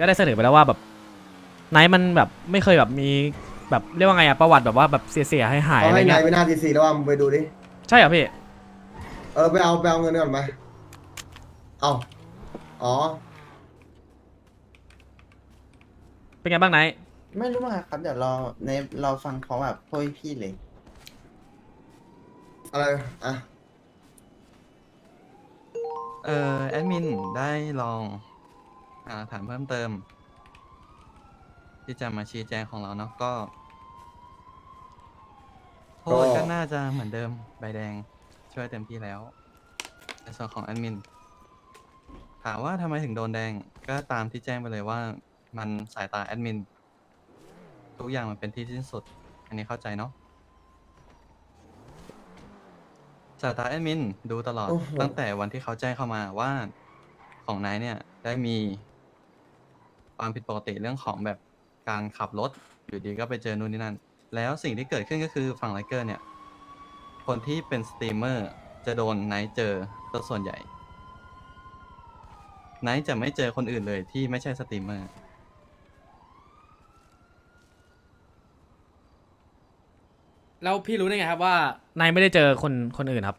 ก็ได้เสนอไปแล้วว่าแบบไนท์มันแบบไม่เคยแบบมีแบบเรียกว่าไงอะประวัติแบบว่าแบบเสียๆให้หายๆเขาอะไรให้นาเงี้ยยไปหน้าทีซีแล้วว่ามึงไปดูดิ ใช่เหรอพี่เออไปเอาไปเอาเงินก่อนไหมเอาอ๋อ เป็นไงบ้างไนท์ไม่รู้ว่าครับ เดี๋ยวรอในรอฟังเขาแบบพ่อยพี่เลย อะไร อะ เอ่อแอดมินได้ลอง หาหลักฐานเพิ่มเติม ที่จะมาชี้แจงของเราเนาะก็โทษก็ก็น่าจะเหมือนเดิมใบแดงช่วยเต็มที่แล้วในส่วนของแอดมิน ถามว่าทำไมถึงโดนแดงก็ตามที่แจ้งไปเลยว่า มันสายตาแอดมิน ทุกอย่างมันเป็นที่สิ้นสุด อันนี้เข้าใจเนาะสายตาแอดมินดูตลอดโอ้โห ตั้งแต่วันที่เขาแจ้งเข้ามาว่าของนายเนี่ยได้มี ความผิดปกติเรื่องของแบบการขับรถอยู่ดีก็ไปเจอนู่นนี่นั่น แล้วสิ่งที่เกิดขึ้นก็คือฝั่งไลเกอร์เนี่ย คนที่เป็นสตรีมเมอร์จะโดนไนท์เจอซะส่วนใหญ่ไนท์จะไม่เจอคนอื่นเลยที่ไม่ใช่สตรีมเมอร์ แล้วพี่รู้ได้ไงครับว่าไนท์ไม่ได้เจอคนคนอื่นครับ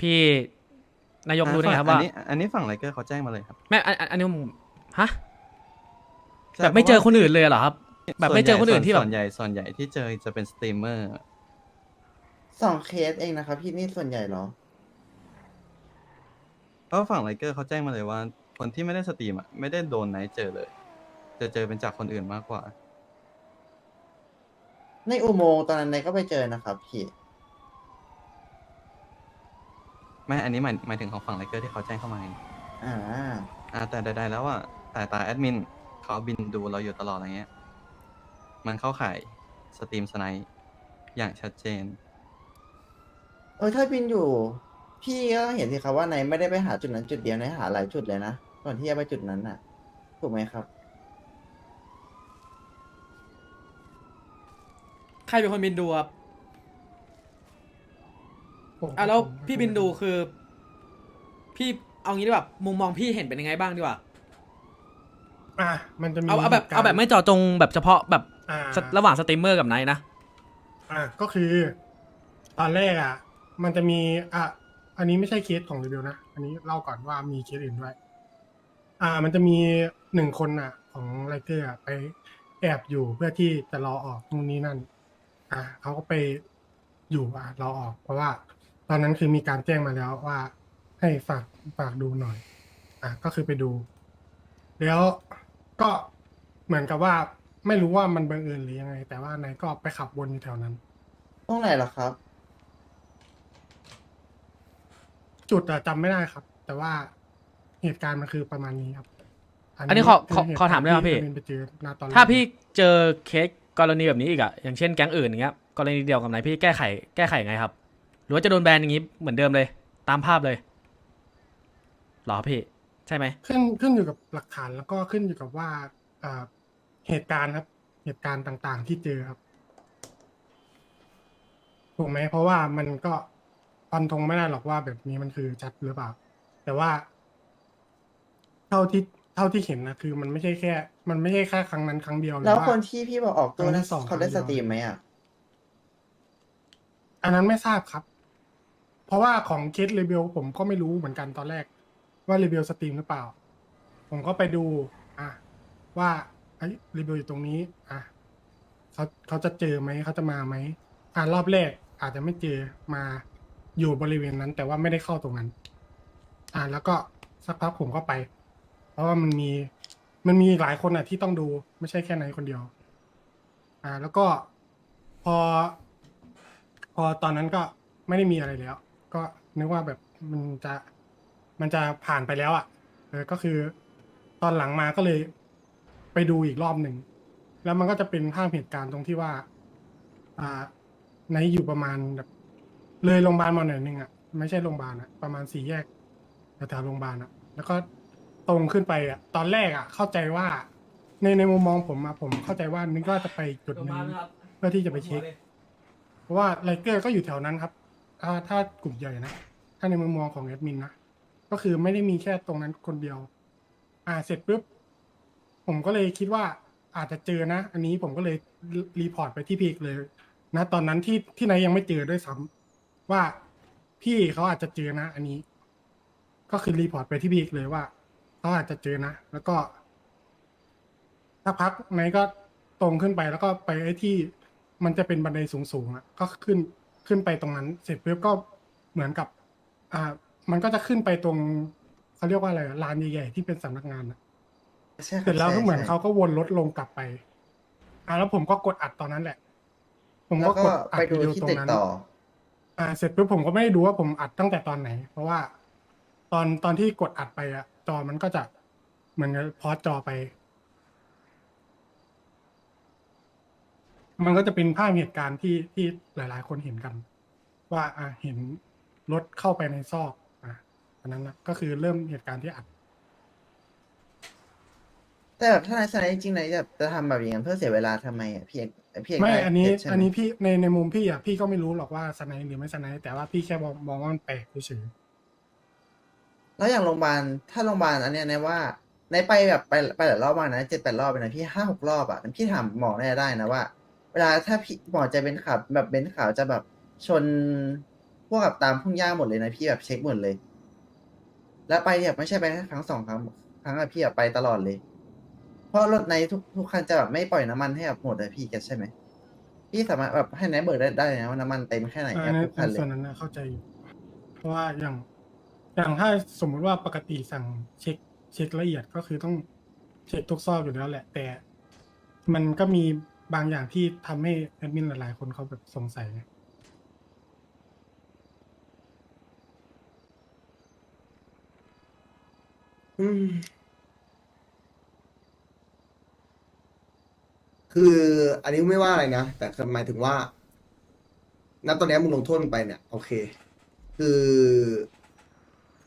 พี่นายกรู้ได้ไงครับอัว่านี้อันนี้ฝั่งไลเกอร์เขาแจ้งมาเลยครับ แม่อันอันอันนี้ผมฮะ ใช่แบบไม่เจอพราะคนอื่นเลยเหรอครับ แบบไม่เจอคนอื่นที่แบบ ส่วนใหญ่ส่วนใหญ่ที่เจอจะเป็นสตรีมเมอร์ สองเคสเองนะครับพี่นี่ส่วนใหญ่เหรอ เพราะฝั่งไลเกอร์เขาแจ้งมาเลยว่า คนที่ไม่ได้สตรีมอะไม่ได้โดนไนท์เจอเลย จะเจอเป็นจากคนอื่นมากกว่า ในอุโมงค์ตอนนั้นนายก็ไปเจอนะครับพี่ ไม่อันนี้หมายหมายถึงของฝั่งไลเกอร์ที่เขาแจ้งเข้ามาไงอ่า อ่าแต่ใดๆแล้วอะสายตาแอดมิน เขาบินดูเราอยู่ตลอดอะไรเงี้ย มันเข้าข่ายสตรีมสไนป์อย่างชัดเจน เออถ้าบินอยู่ พี่ก็เห็นสิครับว่านายไม่ได้ไปหาจุดนั้นจุดเดียวนายหาหลายจุดเลยนะก่อนที่จะไปจุดนั้นน่ะ ถูกไหมครับ ใครเป็นคนบินดูครับอะแล้วพี่บินดูคือ พี่เอางี้ดีกว่ามุมมองพี่เห็นเป็นยังไงบ้างดีกว่า อะมันจะมีเอาเอาแบบหตุกรณ์เอาแบบไม่เจาะจงแบบเฉพาะแบบอ่าระหว่างสตรีมเมอร์กับไนท์นะ อะก็คือ ตอนแรกอะ มันจะมีอะอันนี้ไม่ใช่เคสของรีวิวนะ อันนี้เล่าก่อนว่ามีเคสอื่นด้วย อ่า มันจะมีหนึ่งคนอะ ของไลเกอร์อะไปแอบอยู่เพื่อที่จะรอออกนู่นนี่นั่น อะเขาก็ไปอยู่อะรอออก เพราะว่า ตอนนั้นคือมีการแจ้งมาแล้วว่า ให้ฝากฝากดูหน่อย อะก็คือไปดู แล้ว ก็เหมือนกับว่าไม่รู้ว่ามันบังเอิญหรือยังไง แต่ว่านายก็ไปขับวนอยู่แถวนั้น ตรงไหนเหรอครับ จุดอะจำไม่ได้ครับ แต่ว่าเหตุการณ์มันคือประมาณนี้ครับอันนี้ขอขอคืเหตุขอถามได้ไหมกรณ์พี่ ที่เป็นไปเจอณตอนแรกถ้าพี่เจอเคสกรณีแบบนี้อีกอะอย่างเช่นแก๊งอื่นอย่างเงี้ยกรณีเดียวกับไนท์พี่แก้ไขแก้ไขยังไงครับ หรือว่าจะโดนแบนอย่างงี้เหมือนเดิมเลย ตามภาพเลยเหรอพี่ ใช่ไหมขึ้นขึ้นอยู่กับหลักฐานแล้วก็ขึ้นอยู่กับว่าอ่าเหตุการณ์ครับ เหตุการณ์ต่างๆ ที่เจอครับถูกไหมเพราะว่ามันก็ฟันธงไม่ได้หรอกว่าแบบนี้มันคือชัดหรือเปล่า แต่ว่า เท่าที่เท่าที่เห็นนะคือ มันไม่ใช่แค่ มันไม่ใช่แค่ครั้งนั้นครั้งเดียวหรือแล้วว่าคนที่พี่บอกออกตัวครั้งที่นั้นสองเขาได้คสรั้งเดียว ตรีมไหมอะ อันนั้นไม่ทราบครับ เพราะว่าของเคสรีวิวผมก็ไม่รู้เหมือนกันตอนแรก ว่ารีวิวสตรีมหรือเปล่า ผมก็ไปดูอะว่าไอ้รีวิวอยู่ตรงนี้อะเขาเขาจะเจอไหมเขาจะมาไหมอ่ารอบแรกอาจจะไม่เจอมาอยู่บริเวณนั้น แต่ว่าไม่ได้เข้าตรงนั้น อ่าแล้วก็สักพักผมก็ไป เพราะว่ามันมีมันมีหลายคนอะที่ต้องดูไม่ใช่แค่ไหนคนเดียว อ่า แล้วก็พอ พอตอนนั้นก็ไม่ได้มีอะไรแล้ว ก็นึกว่าแบบมันจะ มันจะผ่านไปแล้วอะ่ะเออก็คือ ตอนหลังมาก็เลย ไปดูอีกรอบหนึ่ง แล้วมันก็จะเป็นภาพเหตุการณ์ตรงที่ว่า อ่าในอยู่ประมาณแบบ เลยโรงพยาบาลมาหน่อยนึงอะ่ะไม่ใช่โรงพยาบาลอะประมาณสี่แยกแถวๆโรงพยาบาลอะแล้วก็ตรงขึ้นไปอะตอนแรกอะเข้าใจว่า ในในมุมมองผมอะผมเข้าใจว่านึกว่าจะไปจุดนี้เพื่อที่จะไปเช็ค เพราะว่าไลเกอร์ก็อยู่แถวนั้นครับ ถ้าถ้ากลุ่มใหญ่นะ ถ้าในมุมมองของแอดมินนะ ก็คือไม่ได้มีแค่ตรงนั้นคนเดียว อ่าเสร็จปุ๊บผมก็เลยคิดว่าอาจจะเจอนะ อันนี้ผมก็เลยรีพอร์ตไปที่พีกเลยนะตอนนั้นที่ที่ไหนยังไม่เจอด้วยซ้ำว่าพี่เขาอาจจะเจอนะ อันนี้ ก็คือรีพอร์ตไปที่พีกเลยว่าเขาอาจจะเจอนะ แล้วก็ถ้าพักไหนก็ตรงขึ้นไปแล้วก็ไปไอ้ที่มันจะเป็นบันไดสูงๆอะ ก็ขึ้นขึ้นไปตรงนั้น เสร็จปุ๊บก็เหมือนกับ อ่า มันก็จะขึ้นไปตรงเขาเรียกว่าอะไรอะลานใหญ่ๆที่เป็นสำนักงานอะใช่คบเสร็จแล้วก็เหมือนใช่ เขาก็วนรถลงกลับไปอ่าแล้วผมก็กดอัดตอนนั้นแหละ ผมแล้ก็วก็กดอัดไปดูวิดีโอที่ตรตึงกนั้น ต่อ อ่าเสร็จปุ๊บผมก็ไม่ได้ดูว่าผมอัดตั้งแต่ตอนไหน เพราะว่า ตอนตอนที่กดอัดไปอะจอมันก็จะเหมือนกับพอสจอไป มันก็จะเป็นภาพเหตุการณ์ที่ที่หลาย ๆ คนเห็นกัน ว่าอ่าเห็นรถเข้าไปในซอก อะอันนั้นนะก็คือเริ่มเหตุการณ์ที่อัด แต่แบบถ้านายสไนด์จริงๆนายจะจะทำแบบอย่างนั้นเพื่อเสียเวลาทำไมอะพี่เอกพี่เอกไม่ ด้อันนี้เก็ตใช่ไหมอันนี้พี่ในในมุมพี่อะพี่ก็ไม่รู้หรอกว่าสไนด์หรือไม่สไนด์แต่ว่าพี่แค่มองมองว่ามันแปลกเฉยแล้วอย่างโรงพยาบาลถ้าโรงพยาบาลอันเนี้ยนายว่าในายไปแบบไปไปหลายรอบมากนะเจ็ดแปดรอบไปนะพี่ห้าหกรอบอะพี่ถามหมอได้ได้นะว่า เวลาถ้าพี่หมอจะเป็นขับแบบเป็นขาวจะแบบชนพวกกับตามพุ่งหญ้าหมดเลยนะพี่แบบเช็คหมดเลย แล้วไปแบบไม่ใช่ไปแค่ครั้งสองครั้งครั้งอะพี่แบบไปตลอดเลย เพราะรถในทุกทุกคันจะแบบไม่ปล่อยน้ำมันให้แบบหมดเลยพี่แกใช่ไหมพี่สามารถแบบให้นายเบิกได้ได้นะว่าน้ำมันเต็มแค่ไหนๆแออันบนั้นทุกคันเลส่วนยนั้นนะเข้าใจอยู่เพราะว่าอย่างอย่างถ้าสมมุติว่าปกติสั่งเช็คเช็คละเอียดก็คือต้องเช็คทุกซอกอยู่แล้วแหละ แต่ มันก็มีบางอย่างที่ทำให้แอดมินหลายๆ คนเขาแบบสงสัยไง อืม คืออันนี้ไม่ว่าอะไรนะ แต่คือหมายถึงว่า ณตอนนี้มึงลงโทษมันไปเนี่ย โอเค คือ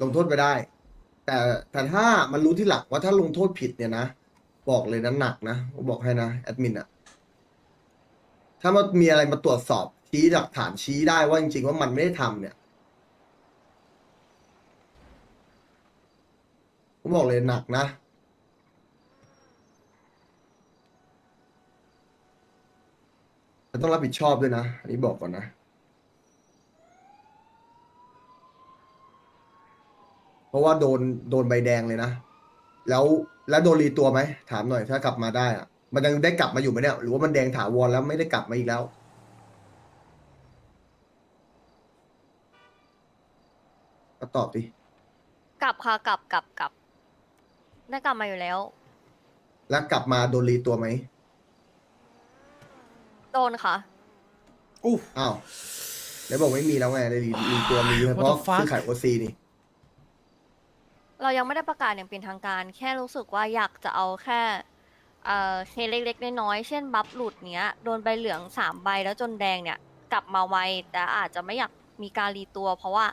ลงโทษไปได้ แต่แต่ถ้ามันรู้ที่หลักว่าถ้าลงโทษผิดเนี่ยนะ บอกเลยนะหนักนะบอกให้นะแอดมินอะถ้ามันมีอะไรมาตรวจสอบชี้หลักฐานชี้ได้ว่าจริงๆว่ามันไม่ได้ทำเนี่ย บอกเลยหนักนะ ต้องรับผิดชอบด้วยนะ อันนี้บอกก่อนนะ เพราะว่าโดนโดนใบแดงเลยนะ แล้วแล้วโดนรีตัวไหม ถามหน่อยถ้ากลับมาได้อะมันยังได้กลับมาอยู่ไหมเนี่ย หรือว่ามันแดงถาวรแล้วไม่ได้กลับมาอีกแล้วก็ตอบดิ กลับค่ะกลับกลับกลับ ได้กลับมาอยู่แล้ว แล้วกลับมาโดนรีตัวไหมโดนค่ะ อู้ อ้าวแล้วบอกไม่มีแล้วไงเลยรีรีตัวมีเฉ What พาะ the fuck? ซื้อขายโอซีนี่ เรายังไม่ได้ประกาศอย่างเป็นทางการ แค่รู้สึกว่าอยากจะเอาแค่เอ่อเคสเล็กๆน้อยๆเช่นบัฟหลุดเนี้ยโดนใบเหลืองสามใบแล้วจนแดงเนี่ย กลับมาไวแต่อาจจะไม่อยากมีการรีตัว เพราะว่า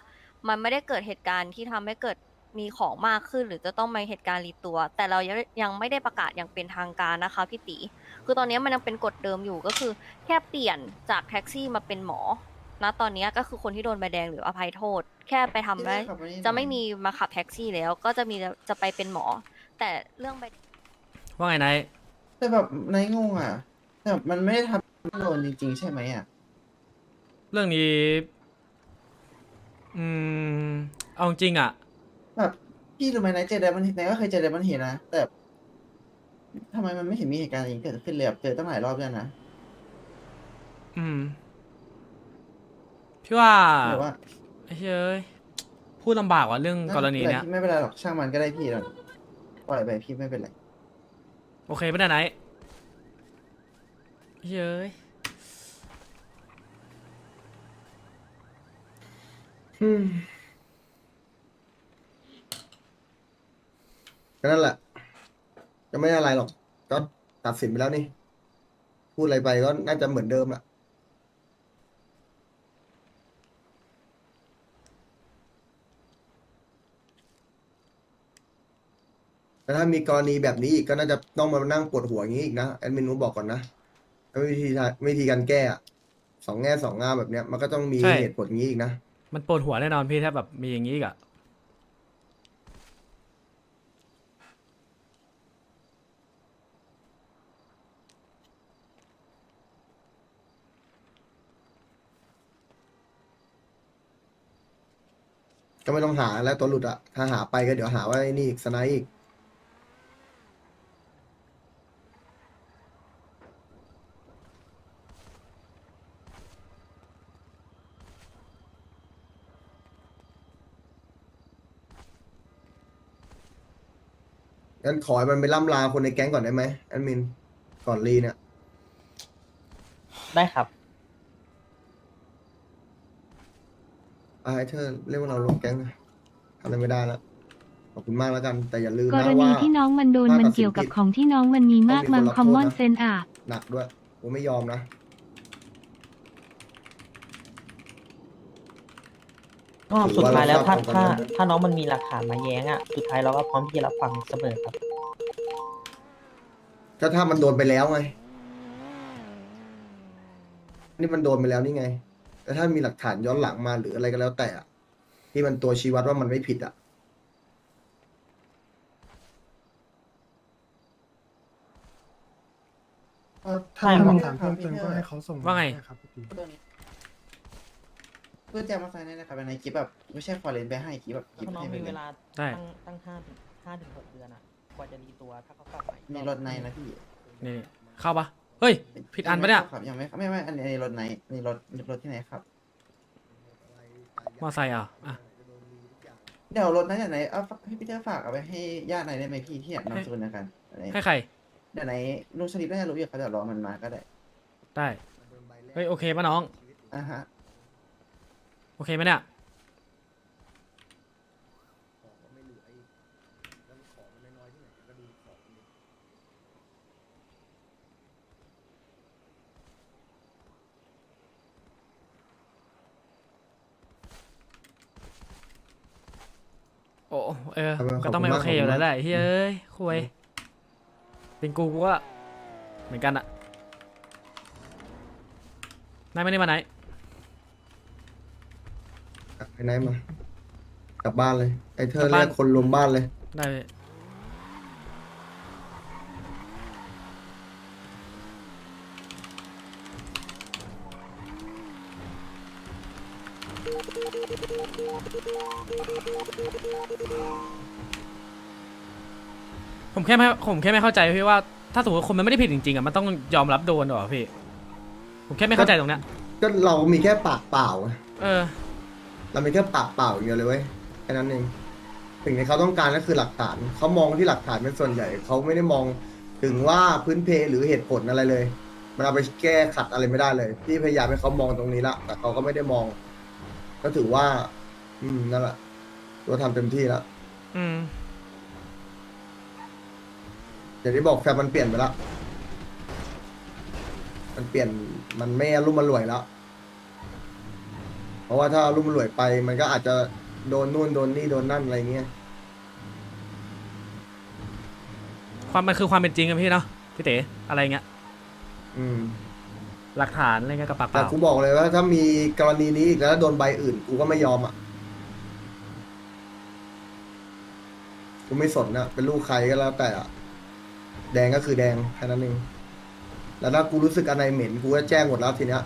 มันไม่ได้เกิดเหตุการณ์ที่ทำให้เกิด มีของมากขึ้น หรือจะต้องมีเหตุการณ์รีตัว แต่เรายังยังไม่ได้ประกาศอย่างเป็นทางการนะคะพี่ตีคือตอนนี้มันยังเป็นกฎเดิมอยู่ก็คือ แค่เปลี่ยนจากแท็กซี่มาเป็นหมอณตอนนี้ก็คือคนที่โดนใบแดงหรืออภัยโทษ แค่ไปทำได้จะไม่มีมาขับแท็กซี่แล้ว ก็จะมีจะไปเป็นหมอ แต่เรื่องใบว่าไงนายแต่แบบนายงงอะแต่แบบมันไม่ได้ทำโดนจริงๆ ใช่ไหมอะเรื่องนี้ อืม เอาจริงๆอะ แบบพี่รู้ไหมนายเจอเดบันนายก็เคยเจอเดบันเฮนะแต่ทำไมมันไม่เห็นมีเหตุการณ์อย่างนี้เกิดขึ้นเลยแบบเจอตั้งหลายรอบแล้วนะอืม พี่ว่าหรือว่าไอ้เฮ้ยพูดลำบากว่ะเรื่องกรณีเนี้ยไม่เป็นไรหรอกช่างมันก็ได้พี่แล้วปล่อยไปพี่ไม่เป็นไรโอเคไม่ได้ไหนเฮ้ยอืม ก็นั่นแหละ จะไม่อะไรหรอก ก็ตัดสินไปแล้วนี่ พูดอะไรไปก็น่าจะเหมือนเดิมแหละแต่ถ้ามีกรณีแบบนี้อีกก็น่าจะต้องมานั่งปวดหัวอย่างนี้อีกนะแอดมินนูบอกก่อนนะแล้ววิธีทางวิธีการแก้อะสองแง่สองงามแบบเนี้ย มันก็ต้องมีเหตุผลอย่างนี้อีกนะ มันปวดหัวแน่นอนพี่ถ้าแบบมีอย่างนี้อีกอะ ก็ไม่ต้องหาแล้วตัวหลุดอะถ้าหาไปก็เดี๋ยวหาว่าไอ้นี่อีกสไนด์อีก งั้นขอให้มันไปล่ำลาคนในแก๊งก่อนได้ไหมแอดมิน ก่อนรีเนี่ย ได้ครับ อ่าให้เธอเรียกว่าเราลงแก๊งนะทำอะไรไม่ได้แล้วขอบคุณมากแล้วกัน แต่อย่าลืมกนะรณีว่า ที่น้องมันโดนถ้ามันตัดสินเกี่ยวกับผิดของที่น้องมันมีมากต้องมีมัคนงรับคอมมอนโทษนะเซนอะ หนักด้วยผมไม่ยอมนะ ก็ถือสุดว่าท้ายแล้วเราถ้าทราบตรงกันถ้านะถ้าน้องมันมีหลักฐานมาแย้งอะสุดท้ายเราก็พร้อมที่จะรับฟังเสมอครับก็ถ้ามันโดนไปแล้วไง นี่มันโดนไปแล้วนี่ไง แต่ถ้ามีหลักฐานย้อนหลังมาหรืออะไรก็แล้วแต่อะที่มันตัวชี้วัดว่ามันไม่ผิดอะถ้าใช่มีครับหลักฐานเพิ่มเติมก็ให้เขาส่งว่าไง ด้ครับพี่ ตัวนี้เพื่อแจ้งมาใส่เนี่ยนะครับในคลิปแบบไม่ใช่ฟอร์เรนไปให้คลิปแบบคลิปถ้าน้องให้ไปมีเลเวยลาได้ตั้งตั้งห้าถึงห้าถึงหกเดือนอะ กว่าจะรีตัวถ้าเขากลับมาอีกมีรถในนะพี่ นี่เข้าปะเฮ้ย ผิดอันปะเนี่ย ครับยังไม่ไม่ไม่อันนี้รถในนี่รถรถที่ไหนครับ มอไซค์อะอะ เดี๋ยวรถนั้นอย่างไหนเอาให้พี่เจ้าฝากเอาไปให้ญาติไหนอยได้ไหมพี่ที่อยากนำซูนนะครับอันนี้ให้ใคร เดี๋ยวไหนลุงชลิปน่าจะรู้อยู่เขาเดี๋ยวรอมันมาก็ได้ได้ เฮ้ยโอเคปะน้อง อ่าฮะ โอเคไหมเนี่ย อ้เออครับก็ต้องไม่ขโออบคุณเคอยู่มากแล้วแหละเฮ้ยคุยเป็นกูกูก็เหมือนกันอะนายไม่ได้มาไหน ไปไหนมา กลับบ้านเลย ไอ้เธอกลับเรีบ้าน ยกคนรวมบ้านเลย ได้พี่ ผมแค่ไม่ผมแค่ไม่เข้าใจพี่ว่าถ้าสมมติคนมันไม่ได้ผิดจริงๆอะมันต้องยอมรับโดนเหรอพี่ผมแค่ไม่เข้าใจตรงเนี้ยก็เรามีแค่ปากเปล่าไงเออ เรามีแค่ปากเปล่าอย่างเดียวเลยเว้ยแค่นั้นเองสิ่งที่เขาต้องการก็คือหลักฐานเขามองที่หลักฐานเป็นส่วนใหญ่เขาไม่ได้มองถึงว่าพื้นเพหรือเหตุผลอะไรเลย มันเอาไปแก้ขัดอะไรไม่ได้เลยพี่พยายามให้เขามองตรงนี้ละแต่เขาก็ไม่ได้มอง ก็ถือว่า อืมนั่นแหละตัวทำเต็มที่แล้วอืม อย่างที่บอกแฟนมันเปลี่ยนไปแล้ว มันเปลี่ยนมันไม่อรุ่มมันรวยแล้ว เพราะว่าถ้าอรุ่มมันรวยไป มันก็อาจจะโดนนู่นโดนนี่โดนนั่นอะไรเงี้ย ความมันคือความเป็นจริงอะพี่เนาะพี่เต๋อะไรเงี้ยอืม หลักฐานอะไรเงี้ยกับปากเปแต่ล่ากูบอกเลยว่าถ้ามีกรณีนี้อีกแล้วโดนใบอื่น กูก็ไม่ยอมอะ กูไม่สนนะเป็นลูกใครก็แล้วแต่อะ แดงก็คือแดงแค่นั้นเองแล้วถ้ากูรู้สึกอะไรเหม็นกูก็แจ้งหมดแล้วทีเนี้ย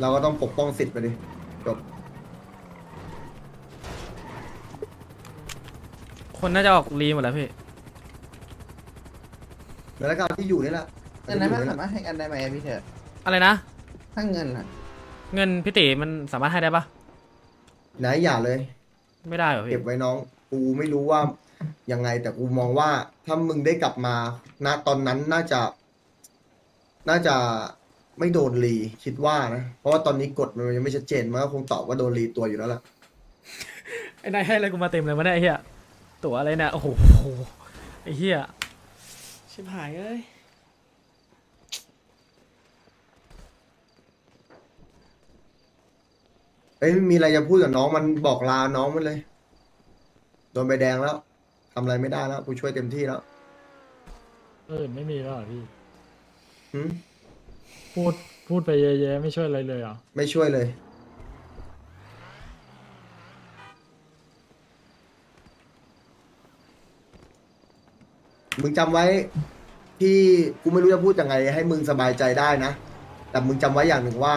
เราก็ต้องปกป้องสิทธิ์ไปดิจบคนน่าจะออกรีหมดแล้วพี่ แล้วการที่อยู่นี่แหละเงินนั้นมันสามารถให้กันได้ไหมอะพี่เถอะอะไรนะ ถ้าเงินอะเงินพี่เต๋มันสามารถให้ได้ปะไหนอย่าเลย ไม่ได้เหรอพี่ เก็บไว้น้อง กูไม่รู้ว่ายังไง แต่กูมองว่าถ้ามึงได้กลับมาณตอนนั้นน่าจะ น่าจะไม่โดนรีคิดว่านะ เพราะว่าตอนนี้กฎมันยังไม่ชัดเจนมันก็คงตอบว่าโดนรีตัวอยู่แล้วล่ะไอ้นายให้อะไรกูมาเต็มเลยวะเนี่ยไอ้เหี้ยตั๋วอะไรเนี่ยโอ้โหไอ้เหี้ยชิบหายเอ้ยเอ้ยมีอะไรจะพูดกับน้องมันบอกลาน้องมันเลย โดนใบแดงแล้วทำอะไรไม่ได้แล้วกูช่วยเต็มที่แล้วเออไม่มีแล้วเหรอพี่ หืมพูดพูดไปเยอะแยะไม่ช่วยอะไรเลยเหรอไม่ช่วยเลย มึงจำไว้ที่กูไม่รู้จะพูดยังไง ให้มึงสบายใจได้นะ แต่มึงจำไว้อย่างหนึ่งว่า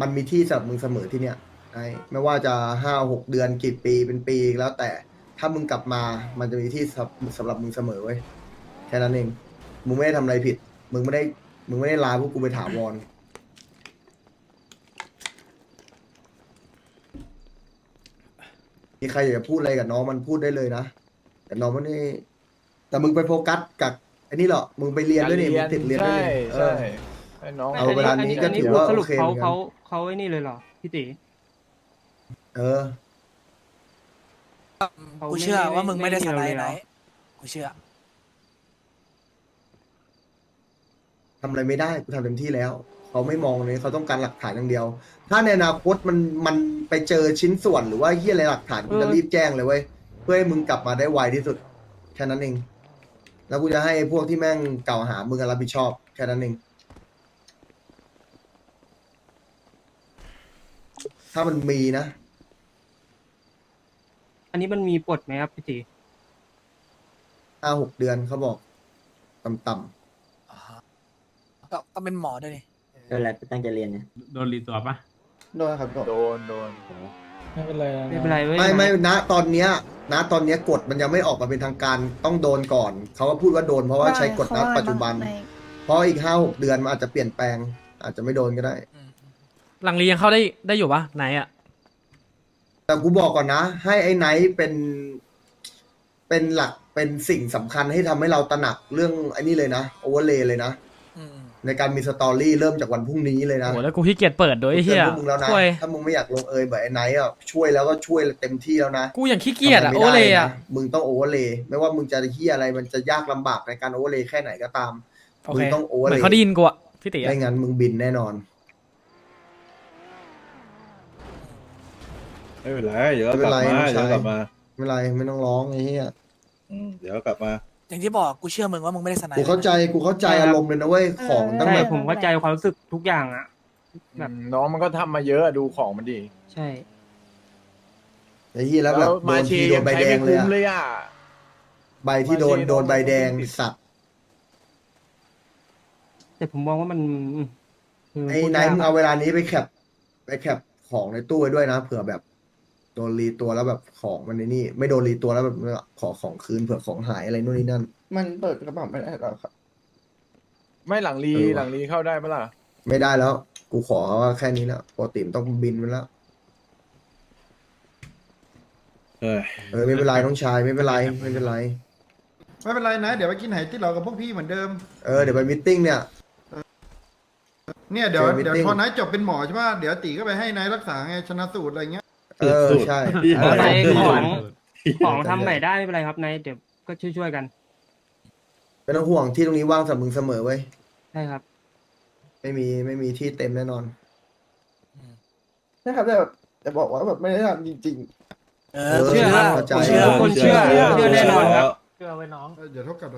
มันมีที่สำหรับมึงเสมอที่เนี้ยไอ้ไม่ว่าจะห้าหกเดือนกี่ปีเป็นปีแล้วแต่ ถ้ามึงกลับมา มันจะมีที่สำสำหรับมึงเสมอเว้ย แค่นั้นเอง มึงไม่ได้ทำอะไรผิด มึงไม่ได้ มึงไม่ได้ลาพวกกูไปถาวร มีใครอยากจะพูดอะไรกับน้องมันพูดได้เลยนะ แต่น้องมันนี่ แต่มึงไปโฟกัสกับไอ้นี่เหรอ มึงไปเรียนด้วยนี่มึงติดเรียนด้วยนี่เออให้น้องเอาเวลานี้ก็ถือว่าสรุปโอเคเขาเหมือนกัน เขาเขาไอ้นี่เลยเหรอพี่ตี เออเขากูเชื่อไม่ว่ามึงไม่ได้สไม่ไลไม่ด์เหรไหนอกูเชื่อ ทำอะไรไม่ได้กูทำเต็มที่แล้ว เขาไม่มองเลยเขาต้องการหลักฐานอย่างเดียว ถ้าในอนาคตมันมันไปเจอชิ้นส่วนหรือว่าเฮียอะไรหลักฐานกูจะรีบแจ้งเลยเว้ยเพื่อให้มึงกลับมาได้ไวที่สุด แค่นั้นเอง แล้วกูจะให้พวกที่แม่งกล่าวหามึงอะรับผิดชอบแค่นั้นเอง ถ้ามันมีนะ อันนี้มันมีปลดไหมครับพี่ตีห้าหกเดือนเขาบอกต่ำก็ก็เป็นหมอด้วยนี่เออแหละตั้งใจเรียนเนี่ย โดนรีตัวปะโดนครับโดนโดนโดนไม่เป็นไรนะไม่เป็นไรเว้ยๆไม่ไม่นะตอนเนี้ยนะตอนเนี้ยกฎมันยังไม่ออกมาเป็นทางการต้องโดนก่อนเขาก็พูดว่าโดนเพราะว่าใช้กฎณปัจจุบัน เพราะอีกห้าหกเดือนมันอาจจะเปลี่ยนแปลง อาจจะไม่โดนก็ได้ หลังเรียยังเข้าได้ได้อยู่ปะไหนอะ แต่กูบอกก่อนนะ ให้ไอ้ไนท์เป็น เป็นหลักเป็นสิ่งสำคัญให้ทำให้เราตระหนักเรื่องไอ้นี่เลยนะโอเวอร์เลยเลยนะ อืม ในการมีสตอรี่เริ่มจากวันพรุ่งนี้เลยนะโหแล้วกูขี้เกียจเปิดโดยไอ้เฮียกูตือนพวกมึงแล้วนะช่วยถ้ามึงไม่อยากลงเอยแบบไอ้ไนท์อะช่วยแล้วก็ช่วยเต็มที่แล้วนะ กูอย่างขี้เกียจอะทำโอไมเลไม่ได้อะนะมึงต้องโอเวอร์เลยไม่ว่ามึงจะเฮียอะไรมันจะยากลำบากในการโอเวอร์เลยแค่ไหนก็ตาม โอมึเคงต้องโอเวเหอร์มืเลอนยเขาได้ยินกูอะพี่ตีอะไม่งั้นมึงบินแน่นอน ไม่เป็นไรเดี๋ยวก็ไม่กเป็นลับไรมาน้องเดี๋ยวชายกลับมาไม่เป็นไรไม่ต้องร้องไอ้เหี้ยอืมเดี๋ยวกลับมา อย่างที่บอกกูเชื่อมึงว่ามึงไม่ได้สไนด์กูเข้าใจกูเข้าใจอารมณ์เลยนะเว้ยของตั้งใช่แบบผมเข้าใจความรู้สึกทุกอย่างอะแบบน้องมันก็ทำมาเยอะดูของมันดีใช่ ไอ้เหี้ยแล้วแบบโดมานเชทีโดยันงใบใช้แดไม่งเลยคุ้มอะเลยอะ ใบที่โดนมาเชโดนใบแดงโดนสัตว์แต่ผมมองว่ามันคือไอ้พูดไนท์ยากมึงอะเอาเวลานี้ไปแคปไปแคปของในตู้ไว้ด้วยนะเผื่อแบบ โดนรีตัวแล้วแบบของมันในนี่ ไม่โดนรีตัวแล้วแบบขอของคืนเผื่อของหายอะไรนู่นนี่นั่น มันเปิดกระเป๋าไม่ได้หรอกครับ ไม่หลังรีเออว่ะ หลังรีเข้าได้ปะล่ะไม่ได้แล้ว กูขอว่าแค่นี้แล้วปกติมันต้องบินไปแล้ว เออเออไม่เป็นไรน้องชายไม่เป็นไรไม่เป็นไร ไม่เป็นไรนะ เดี๋ยวไปกินไหที่เรากับพวกพี่เหมือนเดิม เออเดี๋ยวไปมิทติ้งเนี่ย เนี่ยเดี๋ยวเจอ meeting เดี๋ยวพอนายจบเป็นหมอใช่ป่ะเดี๋ยวตีก็ไปให้นายรักษาไงชนะสูตรอะไรเงี้ย เออใช่อะไรเออของเออของทำใหม่ได้ไม่เป็นไรครับนายเดี๋ยวก็ช่วยๆกันไม่ต้องห่วงที่ตรงนี้ว่างสำหรับมึงเสมอไว้ยใช่ครับ ไม่มีไม่มีที่เต็มแน่นอน นะครับแต่แบบจะบอกว่าแบบไม่ได้ทำจริง เออกูเชื่เชื่ออเข้าใจกูเชื่อทุกคนเชื่อเชื่อแน่นอนครับเชื่อไว้น้องเออเดี๋ยวเท่ากับ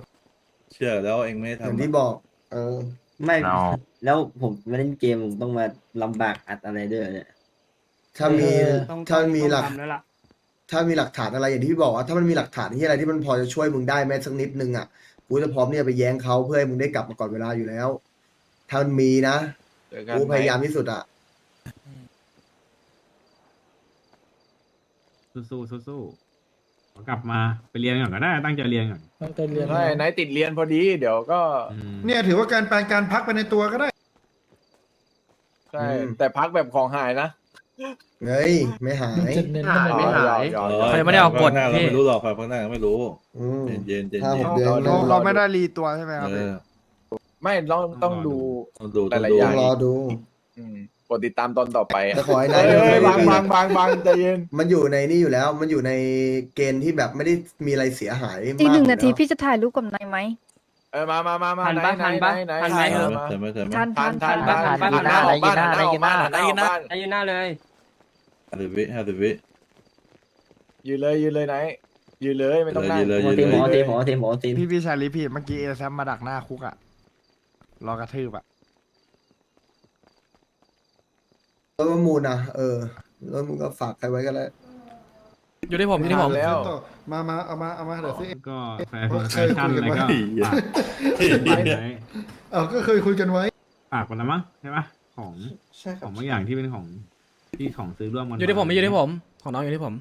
เชื่อแล้วเองไม่ได้อย่างทำที่บอก เออ ไม่ แล้วผมมาเล่นเกมผมต้องมาลำบากอัดอะไรด้วยเหรอเนี่ย ถ้ามีต้องถ้ามีหลัก ต้องทำแล้วล่ะ ถ้ามีหลักฐานอะไรอย่างที่พี่บอกว่าถ้ามันมีหลักฐานที่อะไรที่มันพอจะช่วยมึงได้แม้สักนิดนึงอะกูจะพร้อมเนี่ยไปแย้งเขาเพื่อให้มึงได้กลับมาก่อนเวลาอยู่แล้ว ถ้ามันมีนะเจอกันกูพยายามที่สุดอะ สู้สู้สู้กลับมาไปเรียนก่อนก็ได้ ตั้งใจเรียนก่อนตั้งใจเรียนใช่ไหนติดเรียนพอดี เดี๋ยวก็เนี่ยถือว่าการแปลงการพักไปในตัวก็ได้ ใช่อืม แต่พักแบบของหายนะ เฮ้ยไม่หายจะเน้นทำไมไม่หายอ๋อเขายังไม่ได้ออกกฎข้างหน้าเราพี่ไม่รู้หรอกข้างหน้าเราไม่รู้อืม เย็นๆเย็นๆห้าหกเดือนเราเราเราไม่ได้รีตัวใช่ไหมครับ เออไม่ต้องต้องดู ต้องรอดูหลายดูๆอย่างรอดูอืมกดติดตามตอนต่อไปอะแต่ขอให้เฮ้นายยเฮ้ยไม่บางบางบางบางใจเย็น มันอยู่ในนี่อยู่แล้ว มันอยู่ในเกณฑ์ที่แบบไม่ได้มีอะไรเสียหายอีกมากหนึ่งอยู่นาทีแล้วพี่จะถ่ายรูปกับนายไหมเออมามามามาทันไหปะทันปะไหทันไหมไหครับมาเออเสร็จไหมเสร็จไหมทันทัทันนทัทันนทันทันทันทันออกบ้านได้ยินหน้าออกบ้านได้ยินหน้าออกบ้านอายุหน้าเลย ห้าสิบวิห้าสิบวิ ยืนเลยยืนเลยไหนยืนเลยไม่ต้องนั่งยืนเลยหมอตีหมอตีหมอตีหมอตีพี่พี่ชายรีพีทเมื่อกี้เอแซมมาดักหน้าคุกอะรอกระทืบอะรถประมูลนะเออรถมึงก็ฝากใครไว้ก็แล้วอยู่ที่ผมอยู่ที่ผมแล้วมามาเอามาเอามาเดี๋ยวซื้อก็แฟร์แฟชั่นอะไรก็ฝากฝากไว้เออก็เคยคุยกันไว้ฝากไปแล้วมั้งใช่ปะของใช่คขรัอบงบางอย่างที่เป็นของ ที่ของซื้อร่วมกันอยู่ที่ผมไม่อยู่ที่ผม ของน้องอยู่ที่ผม